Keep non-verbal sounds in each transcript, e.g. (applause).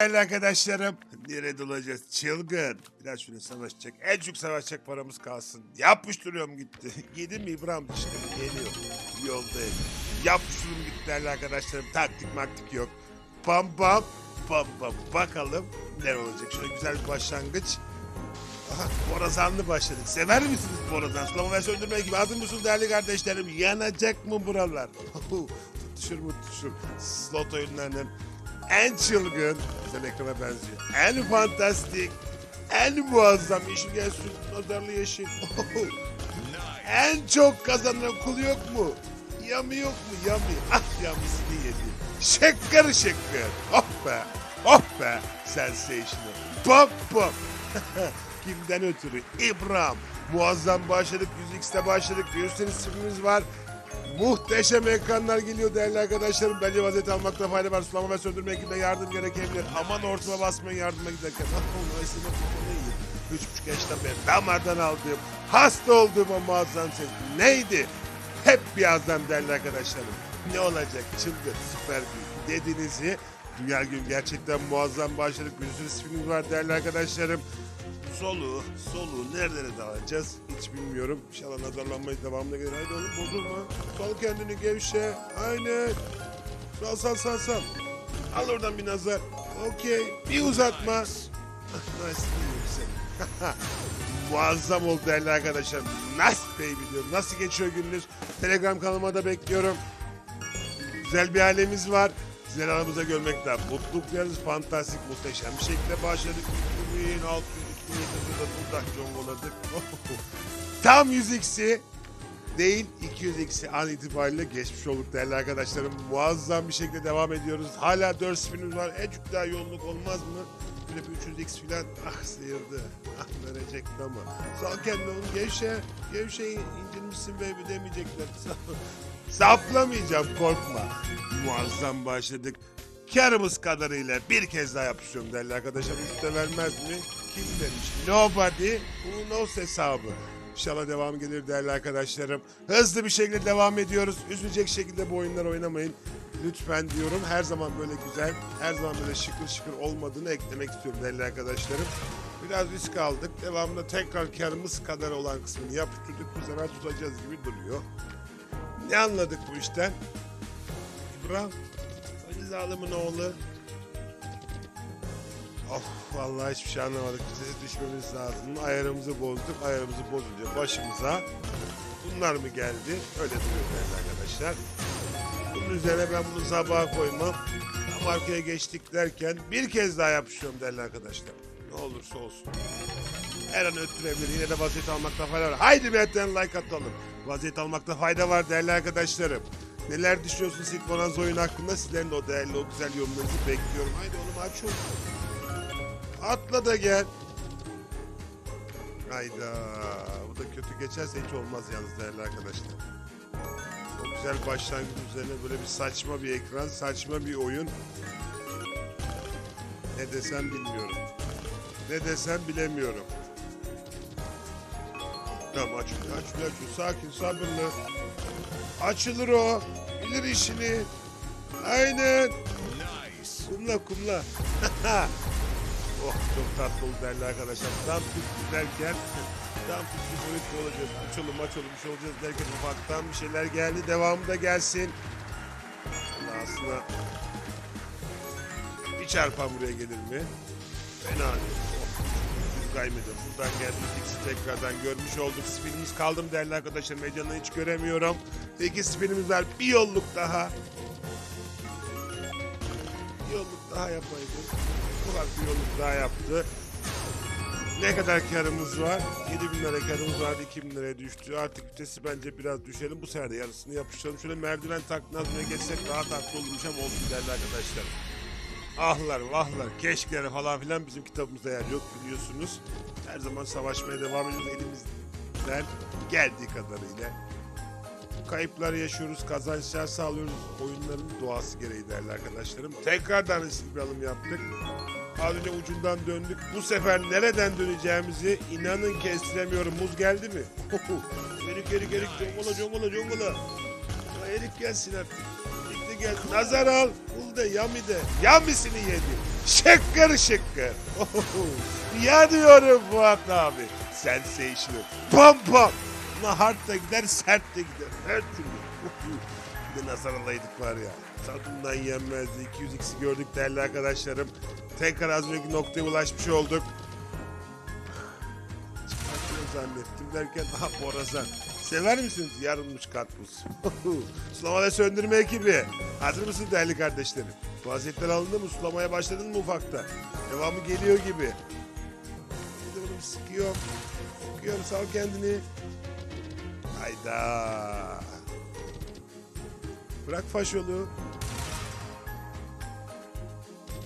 Değerli arkadaşlarım, nerede olacağız? Çılgın. Biraz şöyle savaşacak. En çok savaşacak paramız kalsın. Yapıştırıyorum gitti. (laughs) Yedim mi İbrahim işte geliyor. Yoldayım. Yapıştırıyorum gitti değerli arkadaşlarım. Taktik maktik yok. Pam pam. Pam pam. Bakalım ne olacak. Şöyle güzel bir başlangıç. Aha, borazanlı başladık. Sever misiniz borazan? Sulama ve söndürme gibi adım mısınız değerli kardeşlerim? Yanacak mı buralar? (laughs) tutuşur mu tutuşur. Slot oyunlarının en çılgın, güzel ekrana benziyor. En fantastik, en muazzam yeşil gelsin, nazarlı yeşil. (laughs) en çok kazanan kul yok mu? Yami yok mu? Yami. Ah yamisini yedi. Şekkır şekkır. Oh be. Oh be. Sensational. Pop pop. (laughs) Kimden ötürü? İbrahim. Muazzam başladık. 100x'te başladık. Biliyorsunuz ismimiz var. Muhteşem ekranlar geliyor değerli arkadaşlarım. Bence vaziyet almakta fayda var. Sulama ve söndürme ekibine yardım gerekebilir. Aman ortama basmayın yardıma giderken. Esnaf neydi? Üç buçuk yaştan beri damardan aldığım, hasta olduğum o muazzam ses neydi? Hep birazdan değerli arkadaşlarım. Ne olacak çılgın süper bir dediğinizi Dünya gün gerçekten muazzam başladık. Bir sürü var değerli arkadaşlarım. Soluğu, soluğu nerelere dağılacağız hiç bilmiyorum. İnşallah nazarlanmayız devamında gelir. Haydi oğlum bozulma. Sal kendini gevşe. Aynen. Sal sal sal sal. Al oradan bir nazar. Okey. Bir uzatma. (laughs) Nice. Güzel. (laughs) Muazzam oldu değerli arkadaşlar. Nice baby diyorum. Nasıl geçiyor gününüz? Telegram kanalıma da bekliyorum. Güzel bir ailemiz var. Sizleri aramızda görmekten mutluluk duyarız. Fantastik, muhteşem bir şekilde başladık. 2600, 2700'de burada congoladık. Tam 100x'i değil 200x'i an itibariyle geçmiş olduk değerli arkadaşlarım. Muazzam bir şekilde devam ediyoruz. Hala 4 spinimiz var. Ecuk daha yoğunluk olmaz mı? Böyle bir 300x filan ah sıyırdı. Ah verecekti ama. Sal kendini oğlum gevşe. Gevşe incinmişsin baby demeyecekler. Saplamayacağım korkma. Muazzam başladık. Karımız kadarıyla bir kez daha yapışıyorum değerli arkadaşlar. Üste vermez mi? Kim demiş? Nobody who knows hesabı. İnşallah devam gelir değerli arkadaşlarım. Hızlı bir şekilde devam ediyoruz. Üzülecek şekilde bu oyunları oynamayın. Lütfen diyorum her zaman böyle güzel, her zaman böyle şıkır şıkır olmadığını eklemek istiyorum değerli arkadaşlarım. Biraz risk aldık. Devamında tekrar karımız kadar olan kısmını yapıştırdık. Bu sefer tutacağız gibi duruyor. Ne anladık bu işten? İbrahim, Ali Zalim'in oğlu. Of vallahi hiçbir şey anlamadık. Bize düşmemiz lazım. Ayarımızı bozduk. Ayarımızı bozunca başımıza bunlar mı geldi? Öyle duruyor arkadaşlar. Bunun üzerine ben bunu sabaha koymam. Tam arkaya geçtik derken bir kez daha yapışıyorum değerli arkadaşlar. Ne olursa olsun. Her an öttürebilir. Yine de vaziyet almakta fayda var. Haydi bir etten like atalım. Vaziyet almakta fayda var değerli arkadaşlarım. Neler düşünüyorsunuz ilk Bonanza oyunu hakkında? Sizlerin de o değerli, o güzel yorumlarınızı bekliyorum. Haydi oğlum aç onu. Atla da gel. Hayda. Bu da kötü geçerse hiç olmaz yalnız değerli arkadaşlar. O güzel başlangıç üzerine böyle bir saçma bir ekran, saçma bir oyun. Ne desem bilmiyorum. Ne desem bilemiyorum. Tamam açılıyor, açılıyor, açılıyor. Sakin, sabırlı. Açılır o. Bilir işini. Aynen. Kumla kumla. (laughs) çok tatlı oldu değerli arkadaşlar. Tam tüp derken tam tüp boyut olacağız. Açalım açalım bir şey olacağız derken ufaktan bir şeyler geldi. Devamı da gelsin. Allah aslında bir çarpan buraya gelir mi? Fena değil. Oh, kaymedi. Buradan geldik. İkisi tekrardan görmüş olduk. Spinimiz kaldı mı değerli arkadaşlar? Medyanı hiç göremiyorum. İki spinimiz var. Bir yolluk daha. Bir yolluk daha yapaydı. Kulak bir yolluk daha yaptı. Ne kadar karımız var? 7000 lira karımız vardı 2000 liraya düştü. Artık vitesi bence biraz düşelim. Bu sefer de yarısını yapıştıralım. Şöyle merdiven taknazına geçsek daha tatlı olurmuş ama olsun değerli arkadaşlar. Ahlar vahlar keşkeler falan filan bizim kitabımızda yer yok biliyorsunuz. Her zaman savaşmaya devam ediyoruz elimizden geldiği kadarıyla. Kayıplar yaşıyoruz, kazançlar sağlıyoruz. Oyunların doğası gereği değerli arkadaşlarım. Tekrardan alım yaptık. Az önce ucundan döndük. Bu sefer nereden döneceğimizi inanın kestiremiyorum. Muz geldi mi? (laughs) Erik erik erik congola congola congola. Erik gelsin artık. Erik gel. Nazar al. Bul de yami de. Yamisini yedi. Şıkkır. Oho, (laughs) ya diyorum Fuat abi. Sensational. Pam pam. Ama hard da gider, sert de gider. Her türlü. (laughs) Bir de nazar alaydık var ya. Tadından yenmezdi. 200x'i gördük değerli arkadaşlarım. Tekrar az önceki noktaya ulaşmış olduk. Çıkartıyor zannettim derken (laughs) aha borazan. Sever misiniz yarılmış karpuz? (laughs) Sulama ve söndürme ekibi. Hazır mısın değerli kardeşlerim? Vaziyetler alındı mı? Sulamaya başladın mı ufakta? Devamı geliyor gibi. Sıkıyorum. Sıkıyorum sal kendini. Hayda. Bırak faşolu.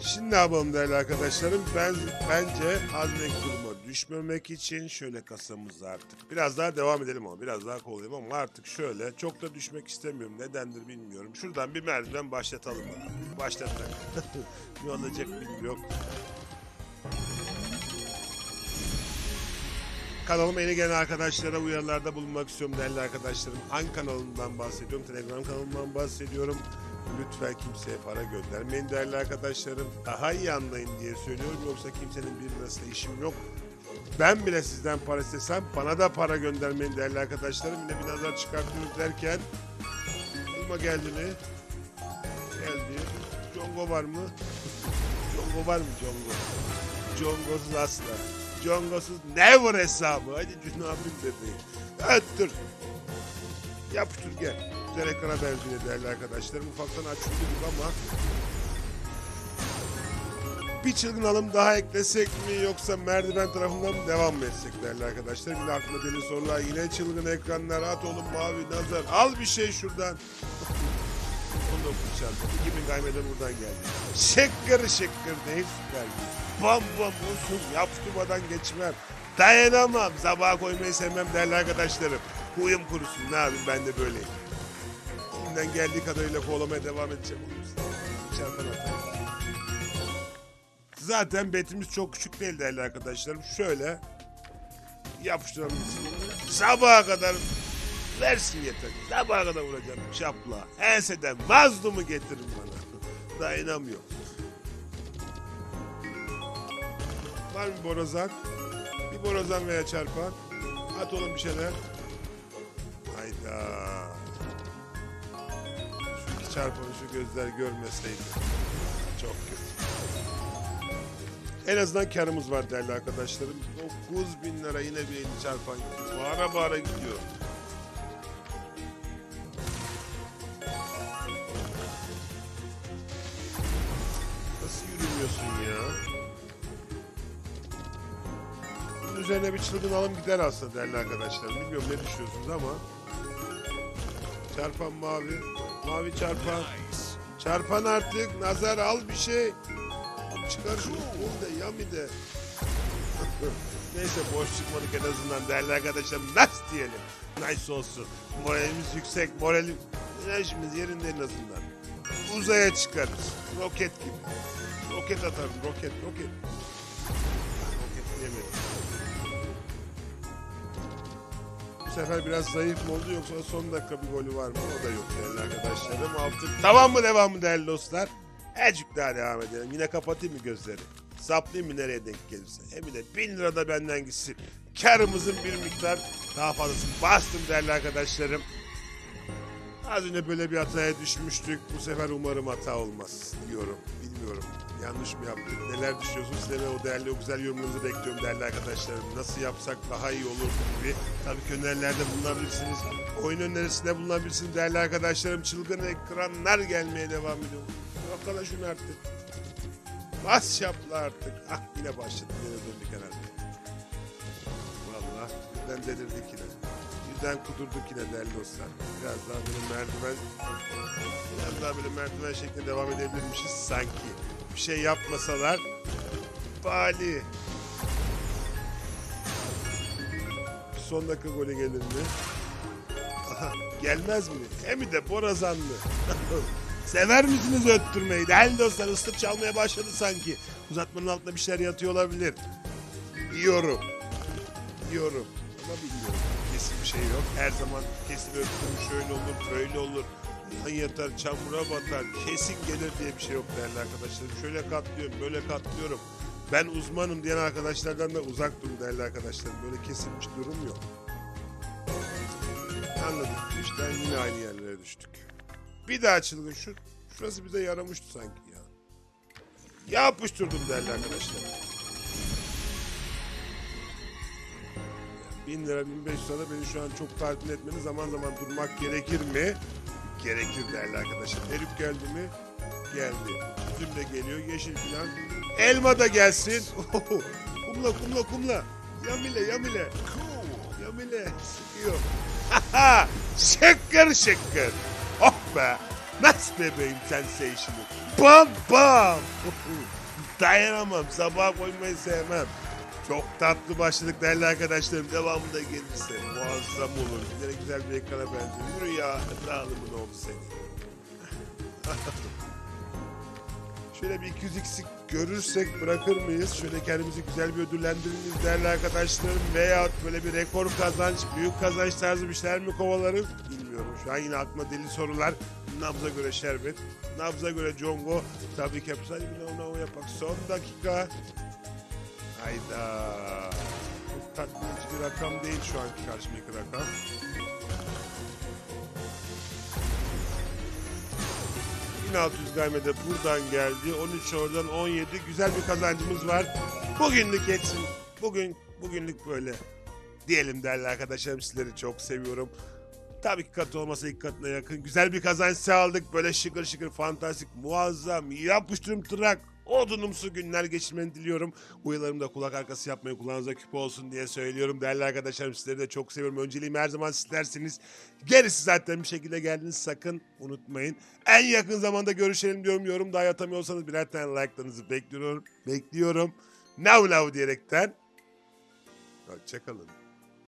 Şimdi ne yapalım değerli arkadaşlarım? Ben bence haznek duruma düşmemek için şöyle kasamızı artık. Biraz daha devam edelim ama biraz daha kolayım ama artık şöyle çok da düşmek istemiyorum. Nedendir bilmiyorum. Şuradan bir merdiven başlatalım. Başlattık. (laughs) ne olacak bilmiyorum. Kanalıma yeni gelen arkadaşlara uyarılarda bulunmak istiyorum değerli arkadaşlarım. Hangi kanalımdan bahsediyorum? Telegram kanalımdan bahsediyorum. Lütfen kimseye para göndermeyin değerli arkadaşlarım. Daha iyi anlayın diye söylüyorum. Yoksa kimsenin bir lirasıyla işim yok. Ben bile sizden para istesem bana da para göndermeyin değerli arkadaşlarım. Yine bir nazar çıkartıyoruz derken Bulma geldi mi? Geldi. Congo var mı? Congo var mı Congo? Congosuz asla. Congosuz never hesabı. Hadi Cünab'ın bebeği. Öttür. Yapıştır gel. Güzel ekrana benziyor değerli arkadaşlarım. Ufaktan gibi ama bir çılgın alım daha eklesek mi yoksa merdiven tarafından mı devam mı etsek değerli arkadaşlar? Yine aklıma deli sorular. Yine çılgın ekranlar. At oğlum mavi nazar. Al bir şey şuradan. 19 çarpı. 2000 kaymeden buradan geldi. Şıkkır şıkkır değil süper. Bam bam olsun. Yaptırmadan geçmem. Dayanamam. Sabaha koymayı sevmem değerli arkadaşlarım. Huyum kurusun. Ne yapayım ben de böyleyim. Elimden geldiği kadarıyla kovalamaya devam edeceğim. Çarpan atayım. Zaten betimiz çok küçük değil değerli arkadaşlarım. Şöyle yapıştıralım. Sabaha kadar versin yeter. Sabaha kadar vuracağım şapla. Enseden mazlumu getirin bana. Dayanamıyor. Var mı borazan? Bir borazan veya çarpan. At oğlum bir şeyler. Hayda. Şu çarpanı şu gözler görmeseydi. Çok kötü. En azından karımız var değerli arkadaşlarım. 9 bin lira yine bir 50 çarpan. Bağıra bağıra gidiyor. Üzerine bir çılgın alım gider aslında değerli arkadaşlar. Bilmiyorum ne düşünüyorsunuz ama. Çarpan mavi. Mavi çarpan. Çarpan artık. Nazar al bir şey. Çıkar şunu. Vur da yami de. (laughs) Neyse boş çıkmadık en azından değerli arkadaşlar. Nice diyelim. Nice olsun. Moralimiz yüksek. Moralim enerjimiz yerinde en azından. Uzaya çıkarız. Roket gibi. Roket atarım. Roket roket. Roket diyemedim. Sefer biraz zayıf mı oldu yoksa son dakika bir golü var mı? O da yok değerli arkadaşlarım. Altı. Tamam mı devam mı değerli dostlar? Azıcık daha devam edelim. Yine kapatayım mı gözleri? Saplayayım mı nereye denk gelirse. De bin lira da benden gitsin. Karımızın bir miktar daha fazlası bastım değerli arkadaşlarım. Az önce böyle bir hataya düşmüştük. Bu sefer umarım hata olmaz diyorum. Bilmiyorum. Yanlış mı yaptık? Neler düşünüyorsunuz? Size ve o değerli, o güzel yorumlarınızı bekliyorum değerli arkadaşlarım. Nasıl yapsak daha iyi olur gibi. Tabii ki önerilerde bulunabilirsiniz. Oyun önerisinde bulunabilirsiniz değerli arkadaşlarım. Çılgın ekranlar gelmeye devam ediyor. Yakala şunu artık. Bas şapla artık. Ah yine başladı. Yine döndük herhalde. Valla birden delirdik yine. Birden kudurduk yine değerli dostlar. Biraz daha böyle merdiven biraz daha böyle merdiven şeklinde devam edebilirmişiz sanki. Bir şey yapmasalar Bali. Son dakika golü gelir mi? Aha, gelmez mi? Hem de borazanlı. (laughs) Sever misiniz öttürmeyi? Değerli dostlar ıslık çalmaya başladı sanki. Uzatmanın altında bir şeyler yatıyor olabilir. Yiyorum. Yiyorum. Ama bilmiyorum. Kesin bir şey yok. Her zaman kesin öttürüm şöyle olur, böyle olur. Yan yatar, çamura batar, kesin gelir diye bir şey yok değerli arkadaşlarım. Şöyle katlıyorum, böyle katlıyorum. Ben uzmanım diyen arkadaşlardan da uzak durun değerli arkadaşlarım. Böyle kesilmiş durum yok. Anladık bu işten yine aynı yerlere düştük. Bir daha çılgın şu. Şurası bize yaramıştı sanki ya. Yapıştırdım değerli arkadaşlar. 1000 lira 1500 lira beni şu an çok tatmin etmeni zaman zaman durmak gerekir mi? Gerekir değerli arkadaşlar. Herif geldi mi? Geldi. Üzüm de geliyor. Yeşil filan. Elma da gelsin. (laughs) kumla kumla kumla. Yamile yamile. Yamile. Sıkıyor. Şıkkır şıkkır. Oh be. Nasıl bebeğim sensation'ı. Bam bam. (laughs) Dayanamam. Sabah koymayı sevmem. Çok tatlı başladık değerli arkadaşlarım. Devamı da gelirse muazzam olur. Yine güzel bir ekrana benziyor. Yürü ya. Dağılımın oldu senin. (laughs) Şöyle bir 200x görürsek bırakır mıyız? Şöyle kendimizi güzel bir ödüllendiririz değerli arkadaşlarım. Veyahut böyle bir rekor kazanç, büyük kazanç tarzı bir şeyler mi kovalarım? Bilmiyorum. Şu an yine aklıma deli sorular. Nabza göre şerbet, nabza göre congo. Tabii ki. Hadi bir ona yapak. Son dakika. Hayda. Çok bir rakam değil şu anki karşımdaki rakam. ...1600 gaymede buradan geldi. 13 oradan 17. Güzel bir kazancımız var. Bugünlük yetsin. Bugün bugünlük böyle. Diyelim değerli arkadaşlarım sizleri çok seviyorum. Tabii ki katı olmasa ilk katına yakın. Güzel bir kazanç sağladık. Böyle şıkır şıkır fantastik muazzam yapıştırım tırnak odunumsu günler geçirmeni diliyorum. Uyularımı da kulak arkası yapmayı kulağınıza küp olsun diye söylüyorum. Değerli arkadaşlarım sizleri de çok seviyorum. Önceliğim her zaman sizlersiniz. Gerisi zaten bir şekilde geldiniz sakın unutmayın. En yakın zamanda görüşelim diyorum. Yorum daha atamıyorsanız birer tane like'larınızı bekliyorum. Bekliyorum. Now now diyerekten. Hoşçakalın.